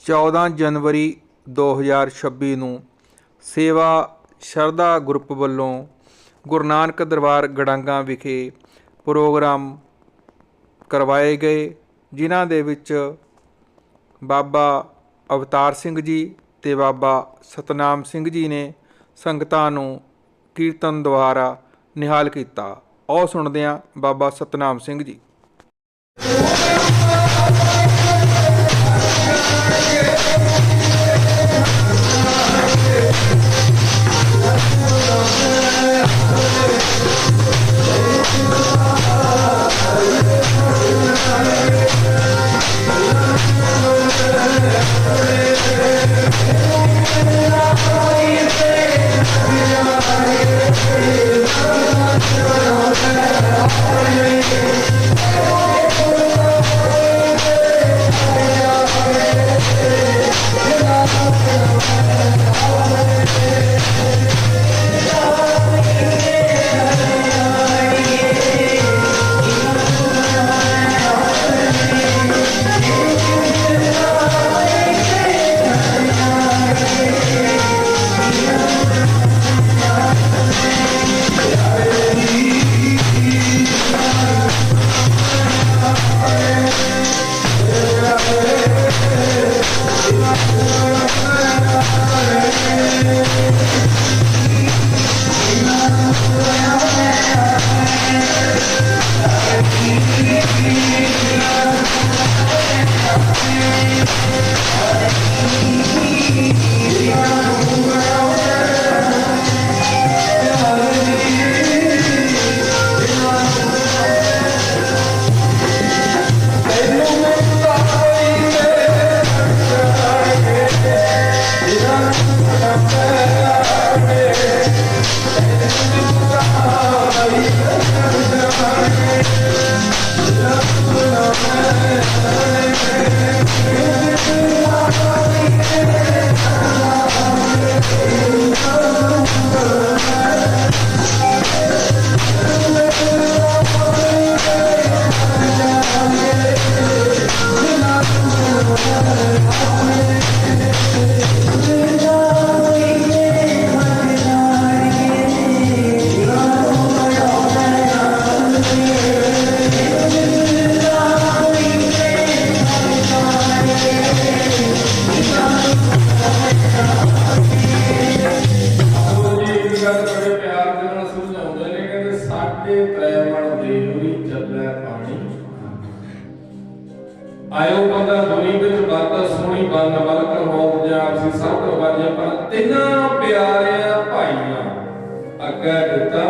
14 ਜਨਵਰੀ 2026 ਨੂੰ ਸੇਵਾ ਸ਼ਰਧਾ ਗਰੁੱਪ ਵੱਲੋਂ ਗੁਰੂ ਨਾਨਕ ਦਰਬਾਰ ਗੜਾਂਗਾ ਵਿਖੇ ਪ੍ਰੋਗਰਾਮ ਕਰਵਾਏ ਗਏ, ਜਿਨ੍ਹਾਂ ਦੇ ਵਿੱਚ ਬਾਬਾ ਅਵਤਾਰ ਸਿੰਘ ਜੀ ਤੇ ਬਾਬਾ ਸਤਨਾਮ ਸਿੰਘ ਜੀ ਨੇ ਸੰਗਤਾਂ ਨੂੰ ਕੀਰਤਨ ਦੁਆਰਾ ਨਿਹਾਲ ਕੀਤਾ। ਆਓ ਸੁਣਦੇ ਹਾਂ ਬਾਬਾ ਸਤਨਾਮ ਸਿੰਘ ਜੀ। Thank you. ਉਹ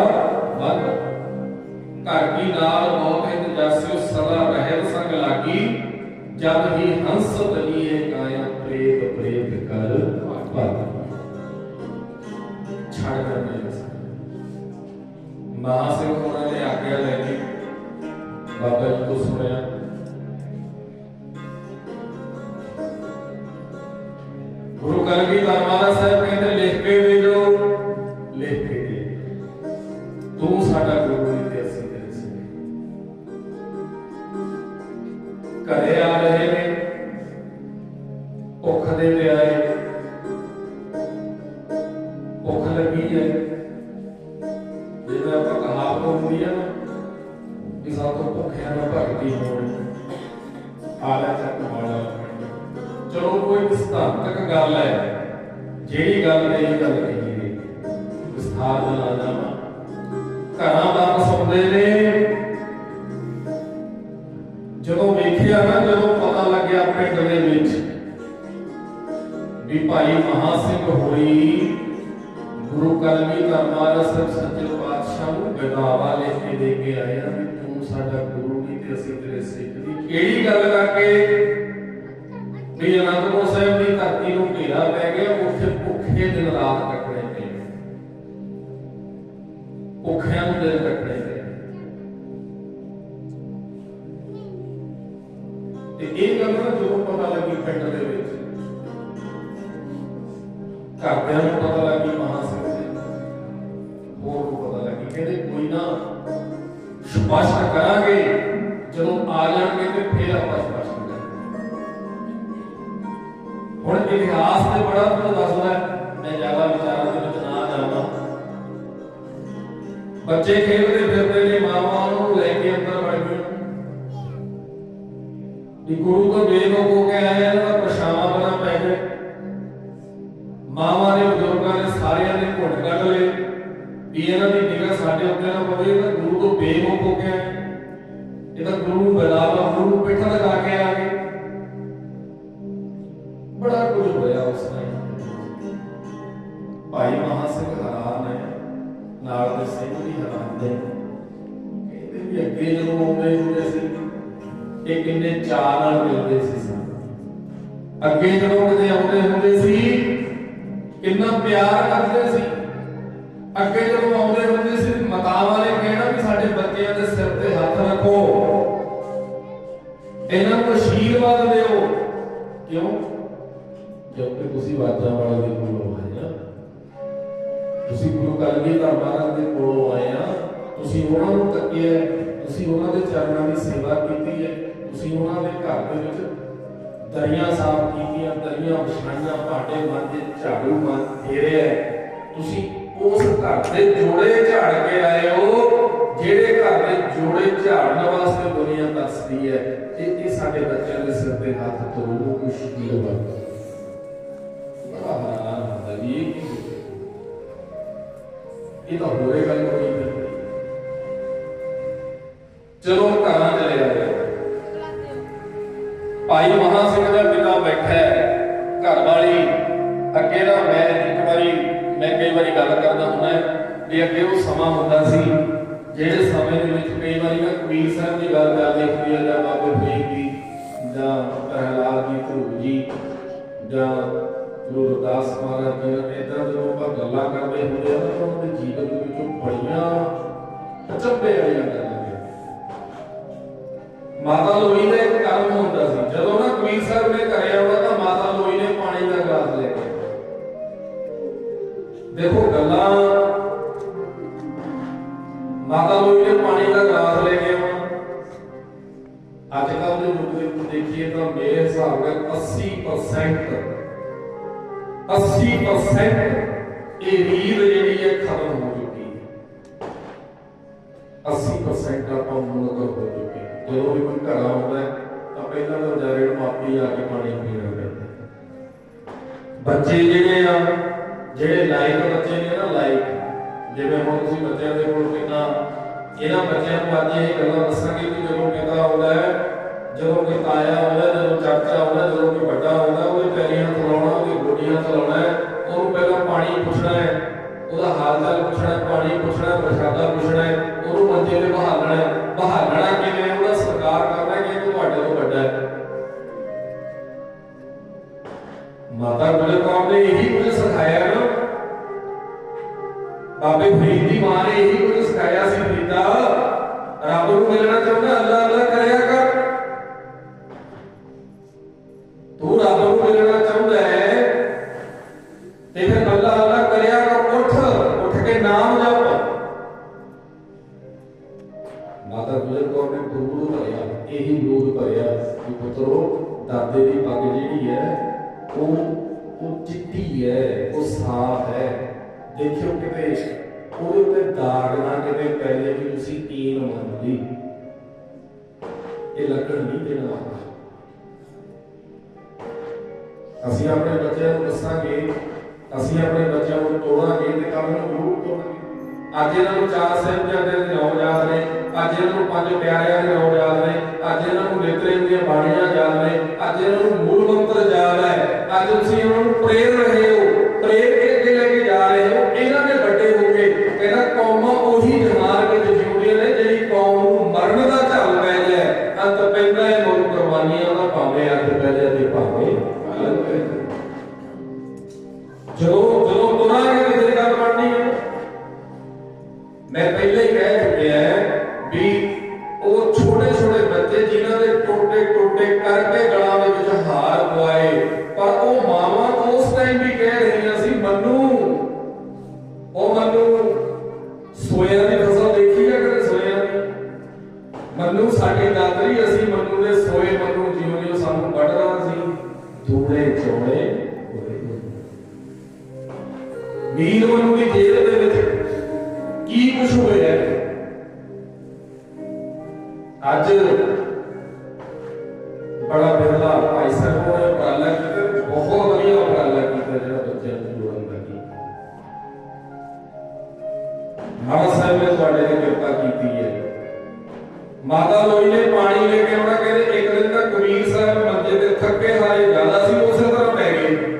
ਦਿੱਤਾ ਬੰਨ ਘਰ ਕੀ ਨਾਲ ਮੌਤ ਹਿਤ ਸਦਾ ਰਹਿਤ ਸੰਗ ਲਾਗੀ। ਜਦ ਹੀ ਹੰਸ ਤਲੀਏ ਕਾਇਆ ਚਲੋ ਕੋਈ ਵਿਸਥਾਰਤਕ ਗੱਲ ਹੈ, ਜਿਹੜੀ ਗੱਲ ਤੇ ਇਹ ਗੱਲ ਕਹੀ ਗਈ ਵਿਸਥਾਰ ਦਾ ਨਾ ਘਰਾਂ ਦਾ ਸੁਣਦੇ ਨੇ, ਜਦੋਂ ਵੇਖਿਆ ਨਾ, ਜਦੋਂ ਪਤਾ ਲੱਗਿਆ ਪਿੰਡ ਦੇ ਵਿੱਚ ਵੀ ਭਾਈ ਮਹਾ ਸਿੰਘ ਹੋਈ ਗੁਰੂ ਕਲਗੀਧਰ ਮਹਾਰਾਜ ਸਾਹਿਬ ਸੱਚੇ ਪਾਤਸ਼ਾਹ ਨੂੰ ਗਦਾਵਾ ਲੈ ਕੇ ਦੇ ਕੇ ਆਇਆ ਵੀ ਤੂੰ ਸਾਡਾ ਗੁਰੂ ਨਹੀਂ ਤੇ ਅਸੀਂ ਤੇਰੇ ਸਿੱਖ ਦੀ ਕਿਹੜੀ ਗੱਲ ਕਰਕੇ ਵੀ ਅਨੰਦਪੁਰ ਸਾਹਿਬ ਦੀ ਧਰਤੀ ਨੂੰ ਘੇਰਾ ਪੈ ਗਿਆ ਉੱਥੇ ਭੁੱਖੇ ਦਿਨ ਰਾਤ ਕੱਟਣੇ ਪਏ। ਭੁੱਖਿਆਂ ਨੂੰ ਦਿਨ ਕੱਟਣੇ ਪਏ। ਤੇ ਇਹ ਗੱਲ ਨਾ ਜਦੋਂ ਪਤਾ ਲੱਗੀ ਪਿੰਡ ਦੇ ਵਿੱਚ, ਘਰਦਿਆਂ ਨੂੰ ਪਤਾ ਲੱਗੀ ਮਹਾ ਸਿੰਘ ਦੇ। ਹੋਰ ਨੂੰ ਪਤਾ ਲੱਗੀ, ਕਹਿੰਦੇ ਕੋਈ ਨਾ, ਸਪਸ਼ਟ ਕਰਾਂਗੇ, ਜਦੋਂ ਆ ਜਾਣਗੇ ਤੇ ਫਿਰ ਆਪਾਂ ਹੁਣ ਇਤਿਹਾਸ ਤੇ ਬੜਾ ਕੁਝ ਦੱਸਦਾ ਮੈਂ ਜ਼ਿਆਦਾ ਵਿਚਾਰਾਂ ਦੇ ਵਿੱਚ ਨਾ ਜਾਂਦਾ। ਬੱਚੇ ਖੇਡਦੇ ਫਿਰਦੇ ਨੇ, ਮਾਵਾਂ ਨੂੰ ਲੈ ਕੇ ਅੰਦਰ ਵੜ ਗਈਆਂ ਵੀ ਗੁਰੂ ਤੋਂ ਬੇਨੋਕ ਹੋ ਕੇ ਆਏ ਇਹਨਾਂ ਦਾ ਪਰਛਾਵਾਂ ਬਣਾ ਪੈ ਗਏ ਮਾਵਾਂ ਨੇ ਬਜ਼ੁਰਗਾਂ ਨੇ ਸਾਰਿਆਂ ਨੇ ਘੁੱਟ ਕੱਢ ਲਏ ਵੀ ਇਹਨਾਂ ਦੀ ਨਿਗਾਹ ਸਾਡੇ ਉੱਤੇ ਨਾ ਪਵੇ, ਇਹ ਤਾਂ ਗੁਰੂ ਤੋਂ ਬੇਨੋਕ ਹੋ ਕੇ ਆਏ। ਇਹ ਤਾਂ ਗੁਰੂ ਨੂੰ ਬਲਾਵਾ ਗੁਰੂ ਨੂੰ ਪਿੱਠ ਲਗਾ ਕੇ ਆ ਗਏ। ਨਾਲ ਦੇ ਸਿੰਘ ਵੀ ਹੈਰਾਨ ਨੇ। ਕਹਿੰਦੇ ਵੀ ਅੱਗੇ ਜਦੋਂ ਆਉਂਦੇ ਹੁੰਦੇ ਸੀ, ਇਹ ਕਿੰਨੇ ਚਾਅ ਨਾਲ ਮਿਲਦੇ ਸੀ ਸਾਨੂੰ। ਅੱਗੇ ਜਦੋਂ ਕਿਤੇ ਆਉਂਦੇ ਹੁੰਦੇ ਸੀ, ਕਿੰਨਾ ਪਿਆਰ ਕਰਦੇ ਸੀ। ਅੱਗੇ ਜਦੋਂ ਆਉਂਦੇ ਹੁੰਦੇ ਸੀ ਮਾਤਾਵਾਂ ਨੇ ਕਹਿਣਾ ਵੀ ਸਾਡੇ ਬੱਚਿਆਂ ਦੇ ਸਿਰ ਤੇ ਹੱਥ ਰੱਖੋ। ਇਹਨਾਂ ਨੂੰ ਆਸ਼ੀਰਵਾਦ ਦਿਓ। ਕਿਉਂ? ਕਿਉਂਕਿ ਤੁਸੀਂ ਵਾਜਾਂ ਵਾਲੇ ਦੇ ਕੋਲੋਂ ਆਏ ਤੁਸੀਂ ਗੁਰੂ ਕਲਗੀਧਰ ਮਹਾਰਾਜ ਦੇ ਕੋਲੋਂ ਆਏ ਆ। ਤੁਸੀਂ ਉਹਨਾਂ ਨੂੰ ਤੱਕਿਆ ਤੁਸੀਂ ਉਹਨਾਂ ਦੇ ਚਰਨਾਂ ਦੀ ਸੇਵਾ ਕੀਤੀ ਹੈ। ਤੁਸੀਂ ਉਹਨਾਂ ਦੇ ਘਰ ਦੇ ਵਿੱਚ ਦਰੀਆਂ ਸਾਫ਼ ਕੀਤੀਆਂ, ਦਰੀਆਂ ਵਿਛਾਈਆਂ, ਭਾਂਡੇ ਮਾਂਜੇ, ਝਾੜੂ ਮਾਰ ਫੇਰਿਆ ਤੁਸੀਂ ਉਸ ਘਰ ਦੇ ਜੋੜੇ ਝਾੜ ਕੇ ਆਏ ਹੋ, ਜਿਹੜੇ ਘਰ ਦੇ ਜੋੜੇ ਝਾੜਨ ਵਾਸਤੇ ਦੁਨੀਆ ਤਰਸਦੀ ਹੈ। ਇਹ ਇਹ ਸਾਡੇ ਬੱਚਿਆਂ ਦੇ ਸਿਰ ਤੇ ਹੱਥ ਧੋਣ ਨੂੰ ਕੋਈ ਸ਼ਕੀਲ ਬੜਾ ਹੈਰਾਨ ਹੁੰਦਾ ਵੀ ਇਹ ਤਾਂ ਹੋਰੇ ਗੱਲ ਹੋਈ ਚਲੋ ਘਰਾਂ ਚਲੇ ਆਏ। ਭਾਈ ਮਹਾ ਸਿੰਘ ਦਾ ਪਿਤਾ ਬੈਠਾ ਹੈ, ਘਰ ਵਾਲੀ। ਅੱਗੇ ਨਾ ਮੈਂ ਇੱਕ ਵਾਰੀ, ਮੈਂ ਕਈ ਵਾਰੀ ਗੱਲ ਕਰਦਾ ਹੁੰਦਾ ਵੀ ਅੱਗੇ ਉਹ ਸਮਾਂ ਹੁੰਦਾ ਸੀ, ਜਿਹੜੇ ਸਮੇਂ ਦੇ ਵਿੱਚ ਕਈ ਵਾਰੀ ਨਾ ਕਬੀਰ ਸਾਹਿਬ ਦੀ ਗੱਲ ਕਰਦੇ ਹੁੰਦੀ ਹੈ ਜਾਂ ਬਾਬੇ ਫਰੀਦ ਦੀ, ਜਾਂ ਪ੍ਰਹਲਾਦ ਦੀ ਧਰੂਪ ਜੀ, ਜਾਂ ਗੁਰੂ ਰਵਿਦਾਸ ਮਹਾਰਾਜ ਜੀ ਇਦਾਂ ਜਦੋਂ ਆਪਾਂ ਗੱਲਾਂ ਕਰਦੇ ਹੁੰਦੇ ਆ ਤਾਂ ਉਹਨਾਂ ਦੇ ਜੀਵਨ ਦੇ ਵਿੱਚੋਂ ਬੜੀਆਂ ਅਚੰਭੇ ਵਾਲੀਆਂ ਗੱਲਾਂ ਨੇ ਮਾਤਾ ਲੋਈ ਇਹ ਜਿਹੜੀ ਹੈ ਖਤਮ ਹੋ ਚੁੱਕੀ ਹੈ 80% ਆਪਾਂ ਮੁਨਕਰ ਹੋ ਚੁੱਕੇ ਹਾਂ। ਜਦੋਂ ਵੀ ਕੋਈ ਘਰ ਆਉਂਦਾ ਤਾਂ ਪਹਿਲਾਂ ਤਾਂ ਵਿਚਾਰੇ ਨੂੰ ਆਪੇ ਆ ਕੇ ਪਾਣੀ ਪੀਣਾ ਪੈਂਦਾ ਬੱਚੇ ਜਿਹੜੇ ਆ ਜਿਹੜੇ ਲਾਇਕ ਬੱਚੇ ਨੇ ਨਾ ਲਾਇਕ ਜਿਵੇਂ ਹੁਣ ਤੁਸੀਂ ਬੱਚਿਆਂ ਦੇ ਕੋਲ ਕਿੰਨਾ ਇਹਨਾਂ ਬੱਚਿਆਂ ਨੂੰ ਅੱਜ ਇਹ ਗੱਲਾਂ ਦੱਸਾਂਗੇ ਕਿ ਜਦੋਂ ਪਿਤਾ ਆਉਂਦਾ ਹੈ ਜਦੋਂ ਕੋਈ ਤਾਇਆ ਆਉਂਦਾ ਜਦੋਂ ਚਾਚਾ ਆਉਂਦਾ ਜਦੋਂ ਕੋਈ ਵੱਡਾ ਆਉਂਦਾ ਹੈ, ਉਹਦੇ ਪੈਰੀਂ ਹੱਥ ਲਾਉਣਾ ਉਹਦੀ ਗੋਡੀਆਂ ਹੱਥ ਲਾਉਣਾ ਉਹਨੂੰ ਪਹਿਲਾਂ ਪਾਣੀ ਪੁੱਛਣਾ ਹੈ ਉਹਦਾ ਹਾਲ ਚਾਲ ਪੁੱਛਣਾ ਪਾਣੀ ਪੁੱਛਣਾ, ਪ੍ਰਸ਼ਾਦਾ ਪੁੱਛਣਾ ਉਹਨੂੰ ਮੰਜੇ ਤੇ ਬਹਾਲਣਾ ਹੈ। ਬਹਾਲਣਾ ਕਿਵੇਂ ਉਹਦਾ ਸਤਿਕਾਰ ਕਰਨਾ ਕਿ ਇਹ ਤੁਹਾਡੇ ਤੋਂ ਵੱਡਾ ਹੈ। ਮਾਤਾ ਗੁਜਰ ਕੌਰ ਨੇ ਇਹੀ ਕੁਝ ਸਿਖਾਇਆ ਨਾ। ਬਾਬੇ ਫਰੀਦ ਦੀ ਮਾਂ ਨੇ ਇਹੀ ਕੁਝ ਸਿਖਾਇਆ ਸੀ ਫਰੀਦਾ। ਰੱਬ ਨੂੰ ਮਿਲਣਾ ਚਾਹੁੰਦਾ, ਅੱਲਾ ਇਹ ਲੱਗਣ ਨਹੀਂ ਦੇਣਾ ਅਸੀਂ ਆਪਣੇ ਬੱਚਿਆਂ ਨੂੰ ਦੱਸਾਂਗੇ, ਅਸੀਂ ਆਪਣੇ ਬੱਚਿਆਂ ਨੂੰ ਤੋੜਾਂਗੇ ਤੇ ਕੱਲ ਨੂੰ ਜ਼ਰੂਰ ਤੋੜਾਂਗੇ। ਅੱਜ ਇਹਨਾਂ ਨੂੰ ਚਾਰ ਸਾਹਿਬਜ਼ਾਦੇ ਦੇ ਨਾਮ ਯਾਦ ਨੇ, ਅੱਜ ਇਹਨਾਂ ਨੂੰ ਪੰਜ ਪਿਆਰਿਆਂ ਦੇ ਨਾਮ ਯਾਦ ਨੇ, ਅੱਜ ਇਹਨਾਂ ਨੂੰ ਨੇਤਰੇ ਦੀਆਂ ਬਾਣੀਆਂ ਯਾਦ ਨੇ, ਅੱਜ ਇਹਨਾਂ ਨੂੰ ਮੂਲ ਮੰਤਰ ਯਾਦ ਹੈ। ਅੱਜ ਤੁਸੀਂ ਇਹਨਾਂ ਨੂੰ ਪ੍ਰੇਰ ਰਹੇ ਹੋ, ਪ੍ਰੇਰ ਕੇ ਅੱਗੇ ਲੈ ਕੇ ਜਾ ਰਹੇ ਹੋ? ਇਹਨਾਂ ਦੇ ਵੱਡੇ ਹੋ ਕੇ ਕਹਿੰਦਾ ਕੌਮਾਂ ਨੇ ਤੁਹਾਡੇ ਤੇ ਕਿਰਪਾ ਕੀਤੀ ਹੈ। ਮਾਤਾ ਲੋਈ ਨੇ ਪਾਣੀ ਲੈ ਕੇ ਆਉਣਾ, ਕਹਿੰਦੇ ਇੱਕ ਦਿਨ ਤਾਂ ਕਬੀਰ ਸਾਹਿਬ ਮੰਜੇ ਤੇ ਥੱਕੇ ਹਾਰੇ, ਜ਼ਿਆਦਾ ਸੀ, ਉਸੇ ਤਰ੍ਹਾਂ ਪੈ ਗਏ।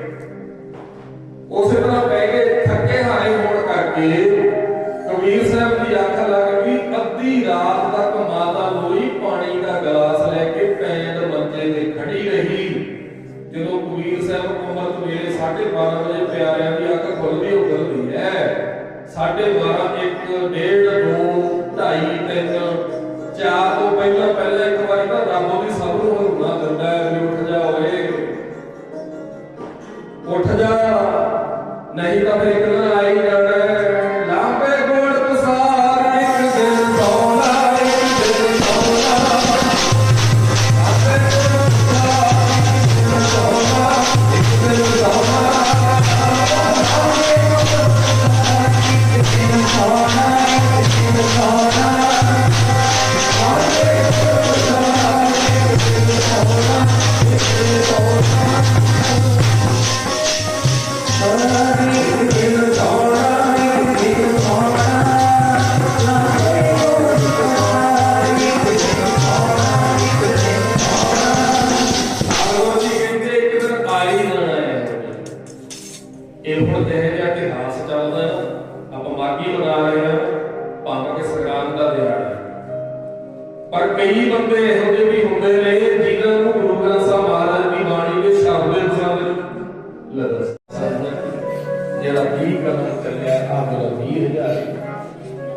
ਜਿਹੜਾ 20 ਕਦਮ ਚੱਲਿਆ ਆ ਮੇਰਾ 20000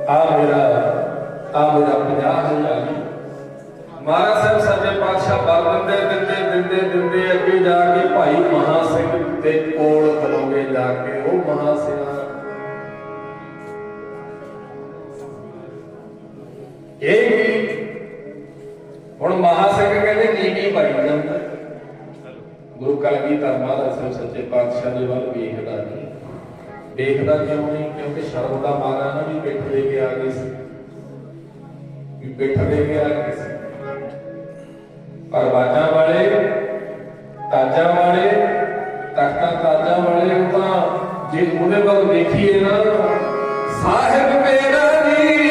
ਆ ਮੇਰਾ ਆ ਮੇਰਾ 50000 ਮਹਾਰਾਜ ਸਾਹਿਬ, ਸੱਚੇ ਪਾਤਸ਼ਾਹ ਬਲ ਦਿੰਦੇ ਦਿੰਦੇ ਦਿੰਦੇ ਦਿੰਦੇ, ਅੱਗੇ ਜਾ ਕੇ ਭਾਈ ਮਹਾ ਸਿੰਘ ਦੇ ਕੋਲ ਖਲੋਗੇ ਜਾ ਕੇ, ਉਹ ਮਹਾ ਸਿੰਘ। ਇਹ ਕੀ ਹੁਣ ਮਹਾ ਸਿੰਘ ਕਹਿੰਦੇ, ਕੀ ਕੀ ਭਾਈ ਜਾਂਦਾ ਗੁਰੂ ਕਲਗੀਧਰ ਮਹਾਰਾਜ ਸਾਹਿਬ ਸੱਚੇ ਪਾਤਸ਼ਾਹ ਦੇ ਵੱਲ ਵੇਖਦਾ ਨਹੀਂ। ਵੇਖਦਾ ਕਿਉਂ ਨਹੀਂ? ਕਿਉਂਕਿ ਸ਼ਰਮ ਦਾ ਮਾਰਾ ਨਾ ਵੀ ਪਿੱਠ ਦੇ ਕੇ ਆ ਗਈ ਸੀ। ਵੀ ਪਿੱਠ ਦੇ ਕੇ ਆ ਗਈ ਸੀ। ਪਰ ਬਾਜਾਂ ਵਾਲੇ, ਤਾਜਾਂ ਵਾਲੇ, ਤਖਤਾਂ ਤਾਜਾਂ ਵਾਲੇ ਉਹ ਤਾਂ ਜੇ ਉਹਦੇ ਵੱਲ ਦੇਖੀਏ ਨਾ, ਸਾਹਿਬ ਮੇਰਾ ਜੀ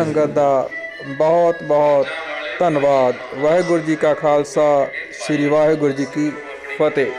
ਸੰਗਤ ਦਾ ਬਹੁਤ ਬਹੁਤ ਧੰਨਵਾਦ। ਵਾਹਿਗੁਰੂ ਜੀ ਕਾ ਖਾਲਸਾ ਸ੍ਰੀ ਵਾਹਿਗੁਰੂ ਜੀ ਕੀ ਫਤਿਹ।